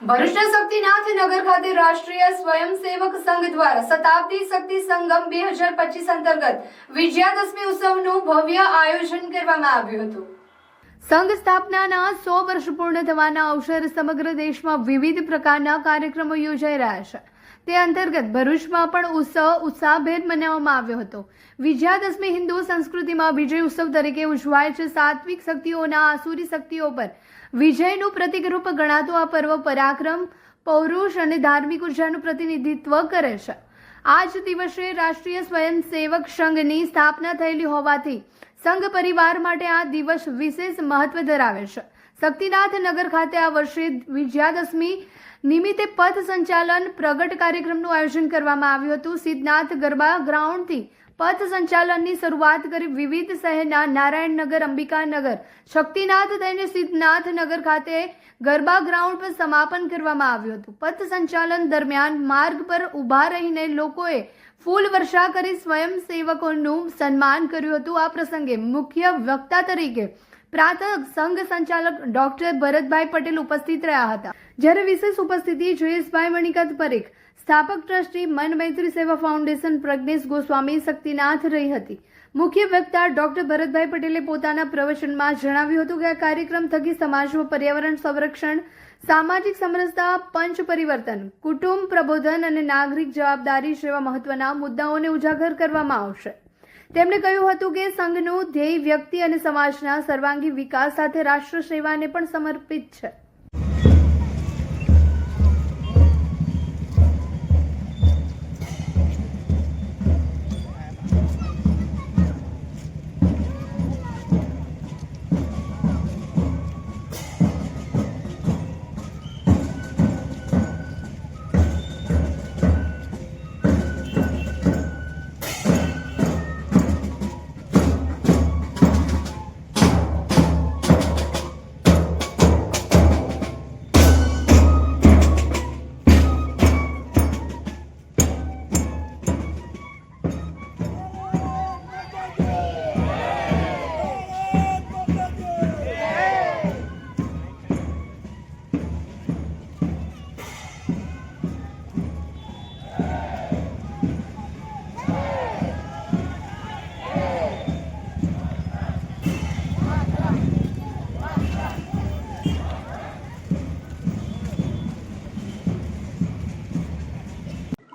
ભરૂચના શક્તિનાથ નગર ખાતે રાષ્ટ્રીય સ્વયંસેવક સંઘ દ્વારા શતાબ્દી શક્તિ સંગમ બે હજાર પચીસ અંતર્ગત વિજયાદશમી ઉત્સવનું ભવ્ય આયોજન કરવામાં આવ્યું હતું. સંઘ સ્થાપનાના સો વર્ષ પૂર્ણ થવાના અવસર સમગ્ર દેશમાં વિવિધ પ્રકારના કાર્યક્રમો યોજાઈ રહ્યા છે. તે અંતર્ગત ભરૂચમાં પણ ઉત્સવ, ઉત્સાહભેર મનાવવામાં આવ્યો હતો. વિજયાદશમી હિન્દુ સંસ્કૃતિમાં વિજય ઉત્સવ તરીકે ઉજવાય છે. સાત્વિક શક્તિઓના આસુરી શક્તિઓ પર વિજયનું પ્રતિકરૂપ ગણાતું આ પર્વ પરાક્રમ, પૌરુષ અને ધાર્મિક ઉર્જાનું પ્રતિનિધિત્વ કરે છે. આ જ દિવસે રાષ્ટ્રીય સ્વયંસેવક સંઘની સ્થાપના થયેલી હોવાથી સંઘ પરિવાર માટે આ દિવસ વિશેષ મહત્વ ધરાવે છે. શક્તિનાથ નગર ખાતે આ વર્ષે વિજયાદશમી નિમિત્તે પથ સંચાલન પ્રગટ કાર્યક્રમનું આયોજન કરવામાં આવ્યું હતું. સિદ્ધનાથ ગરબા ગ્રાઉન્ડથી પથ સંચાલનની શરૂઆત કરી વિવિધ શહેરના નારાયણનગર, અંબિકાનગર, શક્તિનાથ થઈને સિદ્ધનાથનગર ખાતે ગરબા ગ્રાઉન્ડ પર સમાપન કરવામાં આવ્યું હતું. પથ સંચાલન દરમિયાન માર્ગ પર ઊભા રહીને લોકોએ ફૂલ વર્ષા કરી સ્વયંસેવકોનું સન્માન કર્યું હતું. આ પ્રસંગે મુખ્ય વક્તા તરીકે પ્રાંત સંઘ સંચાલક ડોક્ટર ભરતભાઈ પટેલ ઉપસ્થિત રહ્યા હતા. જ્યારે વિશેષ ઉપસ્થિતિ જયેશભાઈ મણિકાંત પરેખ, સ્થાપક ટ્રસ્ટી મન મૈત્રી સેવા ફાઉન્ડેશન પ્રજ્ઞેશ ગોસ્વામી શક્તિનાથ રહી હતી. મુખ્ય વક્તા ડોક્ટર ભરતભાઈ પટેલે પોતાના પ્રવચનમાં જણાવ્યું હતું કે આ કાર્યક્રમ થકી સમાજમાં પર્યાવરણ સંરક્ષણ, સામાજિક સમરસતા, પંચ પરિવર્તન, કુટુંબ પ્રબોધન અને નાગરિક જવાબદારી જેવા મહત્વના મુદ્દાઓને ઉજાગર કરવામાં આવશે. તેમણે કહ્યું હતું કે સંઘનું ધ્યેય વ્યક્તિ અને સમાજના સર્વાંગી વિકાસ સાથે રાષ્ટ્ર સેવાને પણ સમર્પિત છે.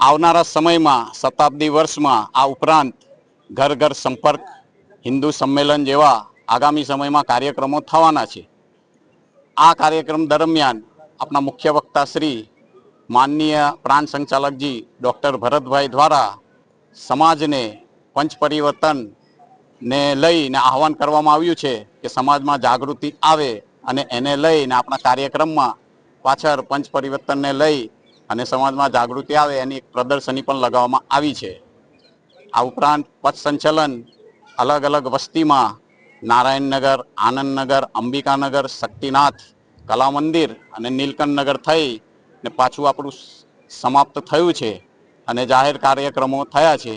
આવનારા સમયમાં, શતાબ્દી વર્ષમાં આ ઉપરાંત ઘર ઘર સંપર્ક, હિન્દુ સંમેલન જેવા આગામી સમયમાં કાર્યક્રમો થવાના છે. આ કાર્યક્રમ દરમિયાન આપણા મુખ્ય વક્તા શ્રી માનનીય પ્રાણ સંચાલકજી ડૉક્ટર ભરતભાઈ દ્વારા સમાજને પંચ પરિવર્તનને લઈને આહવાન કરવામાં આવ્યું છે કે સમાજમાં જાગૃતિ આવે અને એને લઈને આપણા કાર્યક્રમમાં પાછળ પંચ પરિવર્તનને લઈ અને સમાજમાં જાગૃતિ આવે એની એક પ્રદર્શની પણ લગાવવામાં આવી છે. આ ઉપરાંત પથ સંચલન અલગ અલગ વસ્તીમાં નારાયણનગર, આનંદનગર, અંબિકાનગર, શક્તિનાથ કલા મંદિર અને નીલકંઠનગર થઈ ને પાછું આપણું સમાપ્ત થયું છે અને જાહેર કાર્યક્રમો થયા છે.